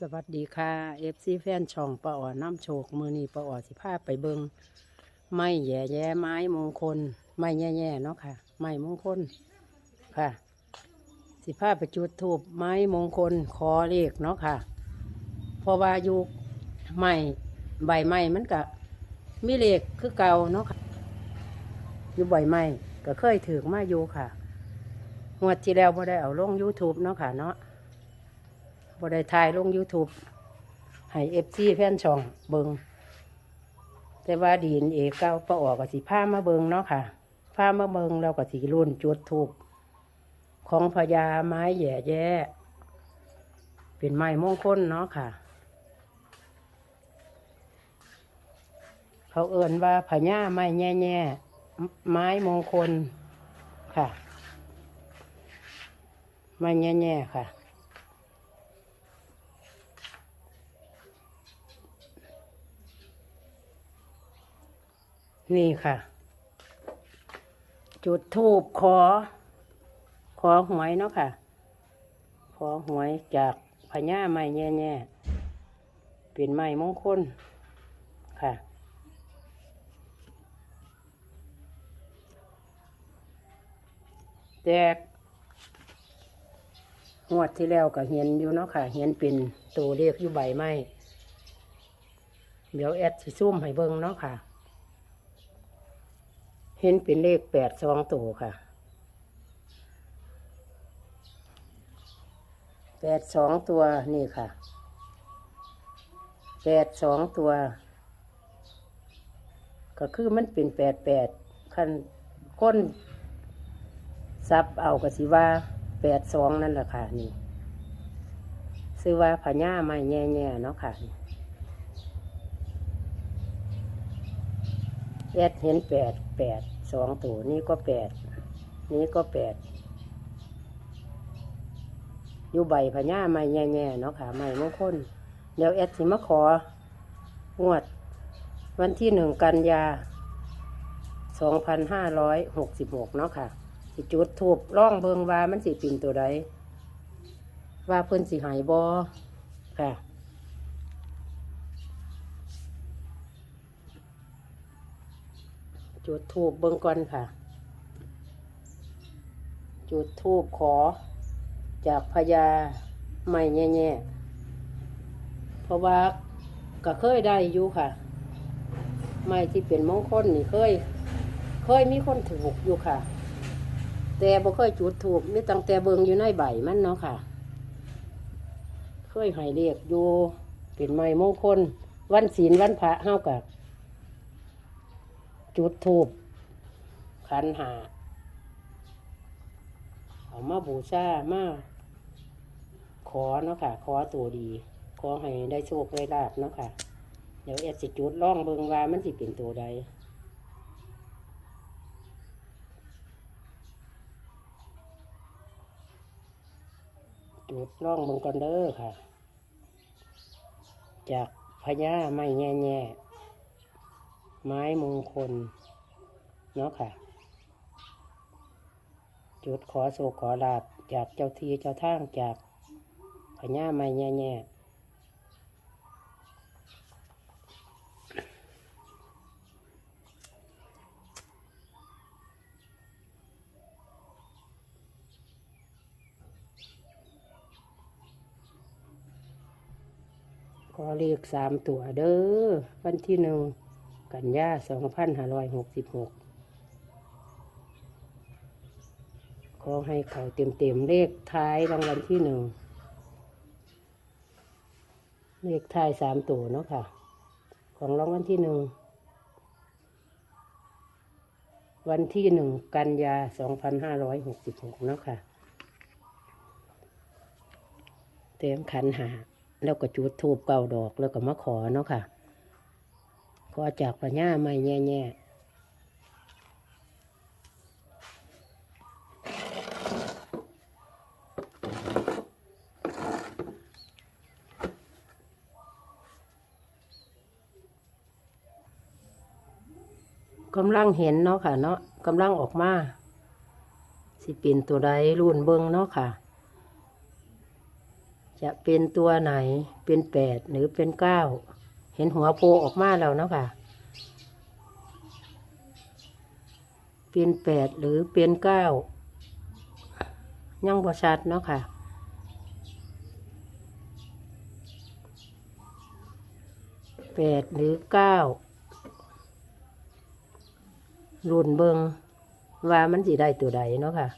สวัสดีค่ะเอฟซีแฟนช่องปะอ่อน้ำโชคมือนีปะอ่อสิพาไปเบิงไม้แย่แย่ไม้มงคล ไม้แย่แย่เนาะค่ะ ไม้มงคลค่ะ สิพาไปจุดทูบไม้มงคลขอเลขเนาะค่ะเพราะว่าอยู่ไม้ใบไม้มันก็มีเลขคือเก่าเนาะค่ะอยู่ใบไม้ก็เคยถือมาอยู่ค่ะงวดที่แล้วพอได้เอาลง YouTube เนาะค่ะเนาะ บได้ถ่ายลง YouTube ให้เอฟซีแฟนช่องเบิงแต่ว่าดีนเอเก้าปะออกกับสีผ้ามาเบิงเนาะค่ะผ้ามาเบิงเรากับสีรุ่นจุดถูก ของพญาไม้แย่แย่เป็นไม้มงคลเนาะค่ะ เขาเอ่นว่าพญาไม้แย่แย่ไม้มงคลค่ะ ไม้แย่แย่ค่ะ นี่ค่ะ จุดทูบขอ ขอหวยเนาะค่ะ ขอหวยจากพญาไม้แง่ๆเป็นไม้มงคลค่ะแตกงวดที่แล้วก็เห็นอยู่เนาะค่ะ เห็นเป็นตัวเลขอยู่ใบไม้ เดี๋ยวแอดสิซุ่มให้เบิ่งเนาะค่ะ ห็นเป็นเลขแปดสองตัวค่ะแปดสองตัวนี่ค่ะแปดสองตัว ก็คือมันเป็นแปดแปดคันก้นซับเอากระสิว่าแปดสองนั่นแหละค่ะนี่ซื้อว่าพญาไม่แง่ๆเนาะค่ะแอดเห็นแปดแปด สองตัวนี่ก็แปดนี่ก็แปดอยู่ใบพญาไม่แง่ๆเนาะค่ะไม่มงคลเดี๋ยวแอดสิมาของวด วันที่หนึ่งกันยาสองพันห้าร้อยหกสิบหกเนาะค่ะสิจุดทูบร่องเบิงว่ามันสิปินตัวใดว่าเพิ่นสิหายบอค่ะ จุดทูบเบิ่งก่อนค่ะ จุดทูบขอ จากพญาไม่แง่ๆเพราะว่าก็เคยได้อยู่ค่ะ ไม่ที่เป็นมงคลนี่เคย เคยมีคนถูกอยู่ค่ะ แต่บ่เคยจุดถูกนี่ตั้งแต่เบิงอยู่ในใบมันเนาะค่ะ เคยให้เรียกอยู่เป็นไม้มงคล วันศีลวันพระเฮากับ จุดทูบขันหาเอามาบูชามาขอเนาะค่ะ ขอตัวดี ขอให้ได้โชคได้ลาบเนาะค่ะ เดี๋ยวเอดสิจุดล่องเบิงว่ามันสิเป็นตัวใดจุดล่องเบิงก่อนเด้อค่ะ จากพญาไม่แง่แง่ ไม้มงคล เนาะค่ะ จุดขอโศกขอลาบจากเจ้าทีเจ้าทางจากพญาไม่แง่แง่ขอเลขสามตัวเด้อวันที่หนึ่ง กันยาสองพันห้าร้อยหกสิบหกขอให้เขาเต็มเต็มๆเลขท้ายรางวัลที่หนึ่ง เลขท้ายสามตัวเนาะค่ะ ของรางวัลที่หนึ่ง วันที่หนึ่งกันยาสองพันห้าร้อยหกสิบหกเนาะค่ะเต็มขันหาแล้วก็จุดทูบเก้าดอกแล้วก็มาขอเนาะค่ะ อจากพญาไม่แง่แง่กำลังเห็นเนาะค่ะเนาะกำลังออกมา สิเป็นตัวใดรุ่นเบิงเนาะค่ะ จะเป็นตัวไหนเป็นแปดหรือเป็นเก้า เห็นหัวโผล่ออกมาแล้วเนาะค่ะ เป็นแปดหรือเป็นเก้ายังบ่ชัดเนาะค่ะ แปดหรือเก้ารุ่นเบิงว่ามันสิได้ตัวใดเนาะค่ะ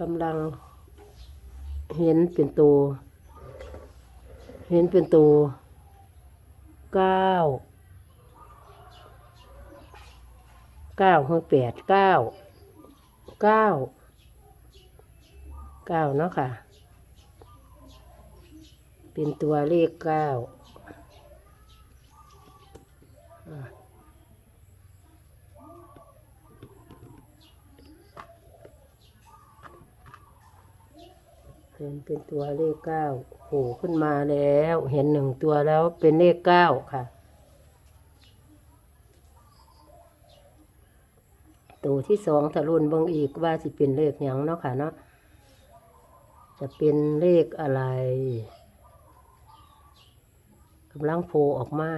กำลัง เห็นเป็นตัวเห็นเป็นตัวเก้าเก้าคือแปดเก้าเก้าเก้าเนาะค่ะ เป็นตัวเลขเก้าอะเห็นเป็นตัวเลขเก้าโผล่ขึ้นมาแล้ว เห็นหนึ่งตัวแล้วเป็นเลขเก้าค่ะ ตัวที่สองถ้ารุ่นบางอีกว่าสิเป็นเลขยังเนาะค่ะเนาะจะเป็นเลขอะไรกำลังโผล่ออกมา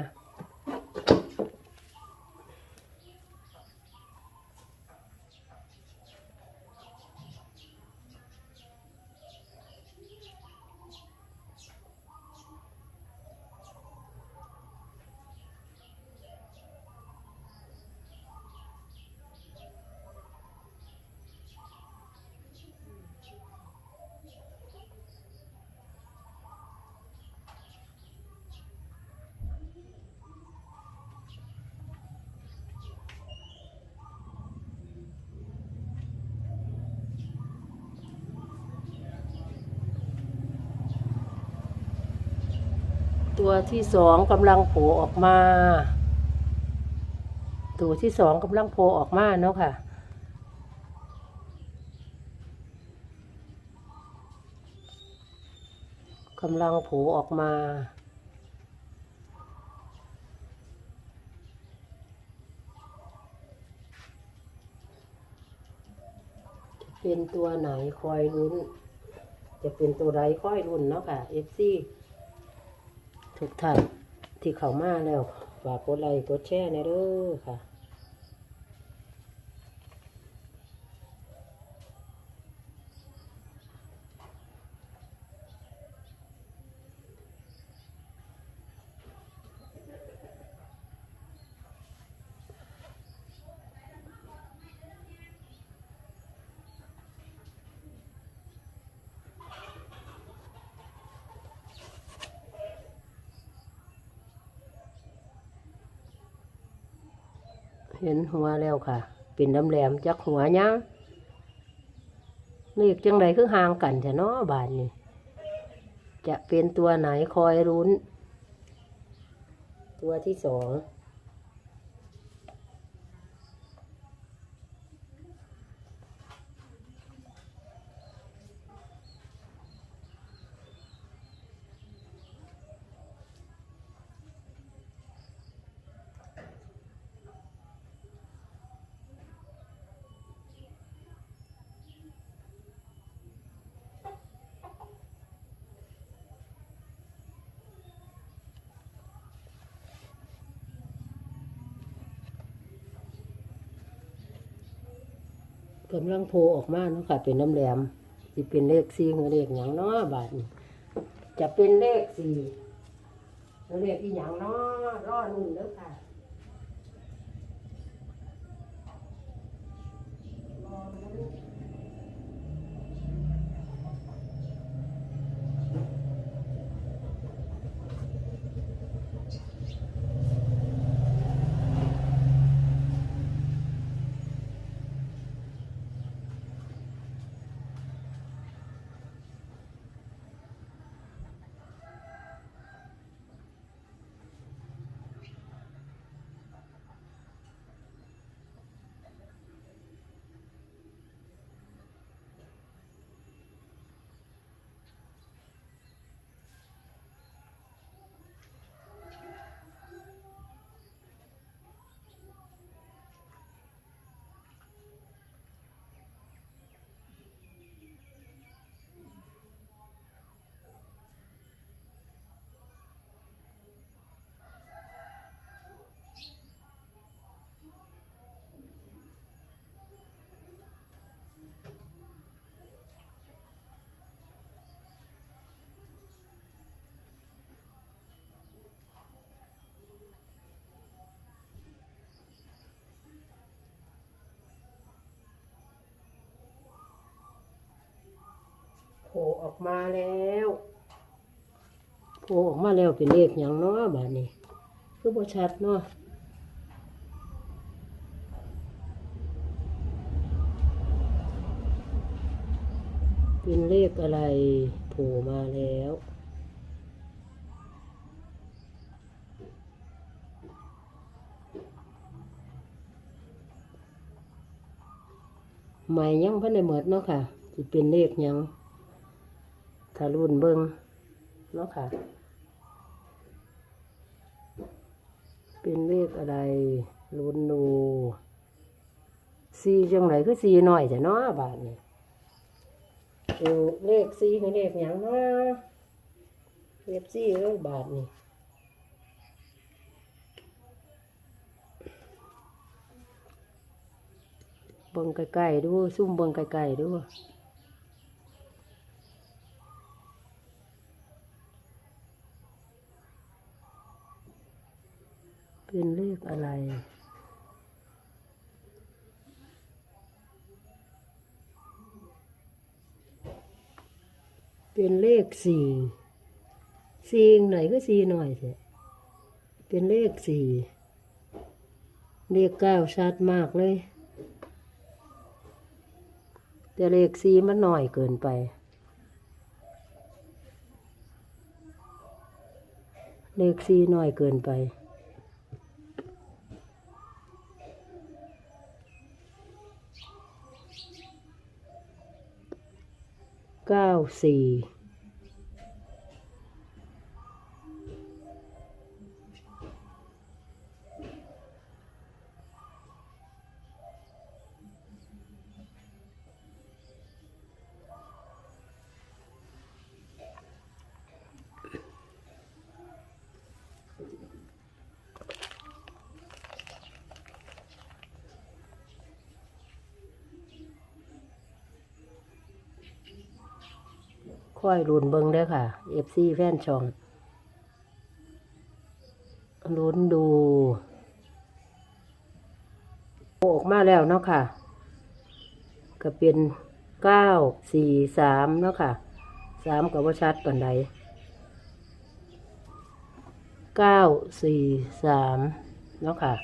ที่สองกำลังโผล่ออกมา ตัวที่สองกำลังโผล่ออกมาเนาะค่ะ กำลังโผล่ออกมาจะเป็นตัวไหนคอยลุ้น จะเป็นตัวใดคอยลุ้นเนาะค่ะ FC ทุกท่านที่เข้ามาแล้วฝากกดไลค์กดแชร์ในเด้อค่ะ เห็นหัวแล้วค่ะ เป็นดำแหลมจากหัวยังเรียกจังใดคือห่างกันจะเนาะบานนี่จะเป็นตัวไหนคอยรุ้น ตัวที่สอง กำลังโพออกมาเนาะค่ะ เป็นน้ำแหลมสิเป็นเลขสี่หรือเลขหยังเนาะบาทนี้จะเป็นเลขสี่หรือเลขอีหยังเนาะรอนุ่นเด้อค่ะ ผล่ออกมาแล้วโผล่ออกมาแล้วเป็นเลขอย่างเนาะบาดนี้คือบ่ชัดเนาะเป็นเลขอะไรโผล่มาแล้วใหม่ยังพันในหมดเนาะค่ะจะเป็นเลขยัง ถ้ารุ่นเบิงเนาะค่ะ เป็นเลขอะไรรุนดูสีจังไหนคือสีหน่อยแต่เนาะบาทนี่เป็นเลขสีคือเลขหยังเนาะเลขสีเลขบาทนี่เบิ่งใกล้ๆดูซุ่มเบิ่งใกล้ๆดู เป็นเลขอะไร เป็นเลขสี่สี่ไหนก็สี่หน่อยเถอะเป็นเลขสี่เลขเก้าชัดมากเลย แต่เลขสี่มันหน่อยเกินไป เลขสี่หน่อยเกินไป เก้าสี่ ค่อยรุนเบิงได้อค่ะ FC แฟนช่องลุ้นดูโออกมาแล้วเนาะค่ะ ก็เป็นเก้าสี่สามเนาะค่ะสามกับว่าชัดปันใดเก้าสี่สามเนาะค่ะ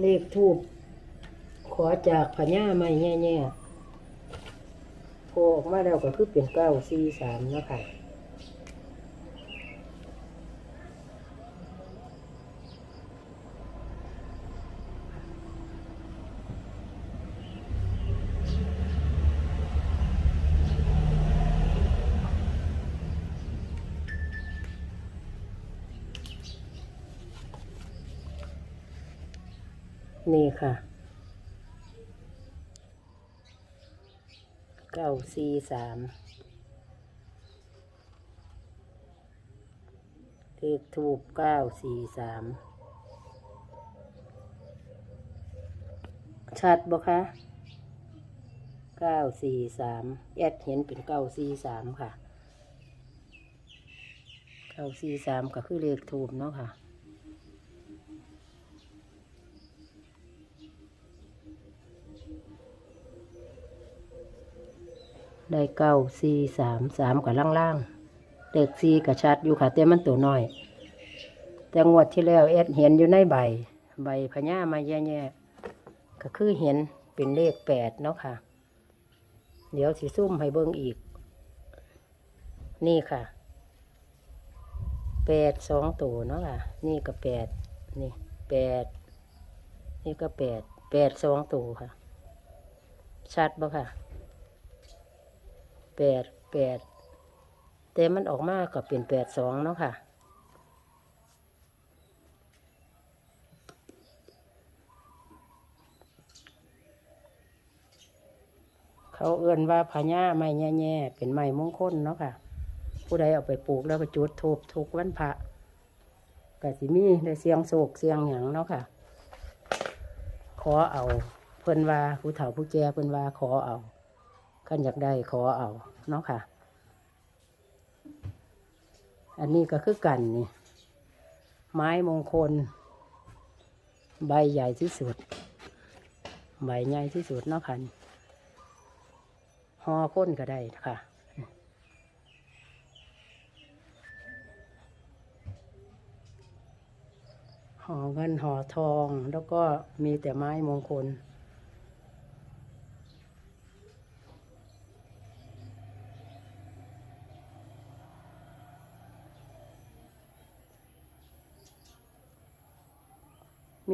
เลขทูบขอจากพญาไม่แง่ๆ โผล่ออกมาแล้วก็คือเป็นเก้าสี่สามเนาะคะนี่ค่ะ เก้าสี่สามเลขถูกเก้าสี่สามชัดบ่คะเก้าสี่สามแอดเห็นเป็นเก้าสี่สามค่ะเก้าสี่สามก็คือเลขถูกเนาะค่ะ ได้เก้าสี่สามสามกับล่างๆเลขสี่กับชัดอยู่ค่ะแต่มันตัวน้อย แต่งวดที่แล้วเอ็ดเห็นอยู่ในใบ ใบพญามาแย่ๆก็คือเห็นเป็นเลขแปดเนาะค่ะ เดี๋ยวสิซุ่มให้เบิ่งอีก นี่ค่ะแปดสองตัวเนาะค่ะ นี่ก็แปดนี่แปดนี่ก็แปดแปดสองตัวค่ะ ชัดบ่ค่ะ ปดแปดแต่มันออกมาก็เป็นแปดสองเนาะค่ะ เขาเอื่นว่าพญาไม้แง่ๆเป็นไม้มงคลเนาะค่ะ ผู้ใดเอาไปปลูกแล้วก็จุดทูบทุกวันพระก็สิมีได้เสียงโศกเสียงหยังเนาะค่ะ ขอเอาเพิ่นว่าผู้เฒ่าผู้แก่เพิ่นว่าขอเอาขันอยากได้ขอเอา เนาะค่ะ อันนี้ก็คือกันนี่ ไม้มงคล ใบใหญ่ที่สุด ใบใหญ่ที่สุดเนาะค่ะหอค้นก็ได้ค่ะห่อเงินห่อทองแล้วก็มีแต่ไม้มงคล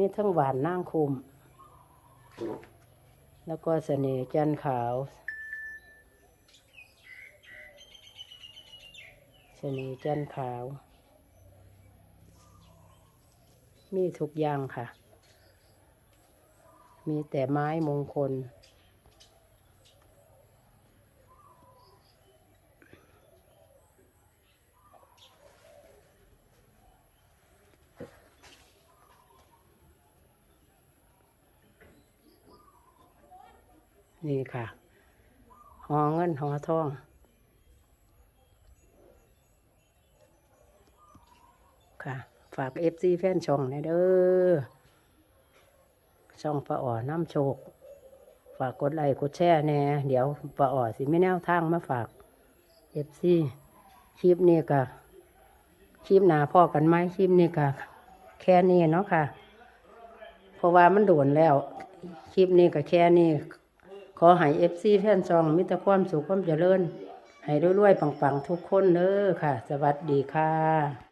มีทั้งหวานนั่งคุม แล้วก็เสน่ห์จันขาว เสน่ห์จันขาว มีทุกอย่างค่ะ มีแต่ไม้มงคล นี่ ค่ะ หอเงินหอทอง ค่ะ ฝากเอฟซีแฟนช่องหนะเด้อ ช่องปลาอ่อน้ำโชคฝากกดไลค์กดแชร์แน่ เดี๋ยวปลาอ่อสิไม่แนวทางมาฝากเอฟซีคลิปนี้ก็คลิปหนาพ่อกันไหมคลิปนี้ก็แค่นี้เนาะค่ะ เพราะว่ามันโดนแล้ว คลิปนี้ก็แค่นี้ ขอให้เอฟซีแฟนซองมิตรความสุขความเจริญ ให้รวยๆปังๆ ทุกคนเด้อค่ะ สวัสดีค่ะ